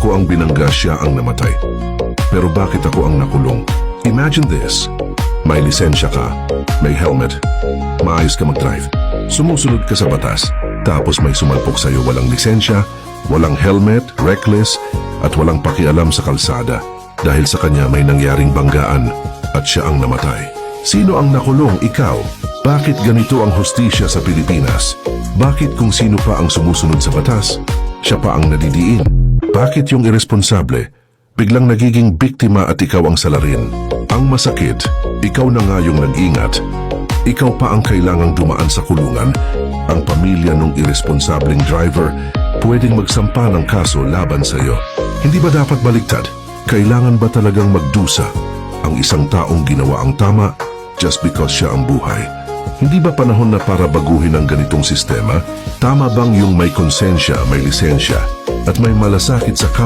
ako ang binangga, siya ang namatay. Pero bakit ako ang nakulong? Imagine this. May lisensya ka, may helmet, maayos ka mag-drive, sumusunod ka sa batas, tapos may sumalpok sa'yo walang lisensya, walang helmet, reckless, at walang pakialam sa kalsada. Dahil sa kanya may nangyaring banggaan at siya ang namatay. Sino ang nakulong? Ikaw. Bakit ganito ang hustisya sa Pilipinas? Bakit kung sino pa ang sumusunod sa batas, siya pa ang nadidiin? Bakit yung irresponsable, biglang nagiging biktima at ikaw ang salarin? Ang masakit, ikaw na nga yung nag-ingat. Ikaw pa ang kailangang dumaan sa kulungan. Ang pamilya ng irresponsableng driver pwedeng magsampa ng kaso laban sa iyo. Hindi ba dapat baliktad? Kailangan ba talagang magdusa ang isang taong ginawa ang tama just because siya ang buhay? Hindi ba panahon na para baguhin ang ganitong sistema? Tama bang yung may konsensya, may lisensya, at may malasakit sa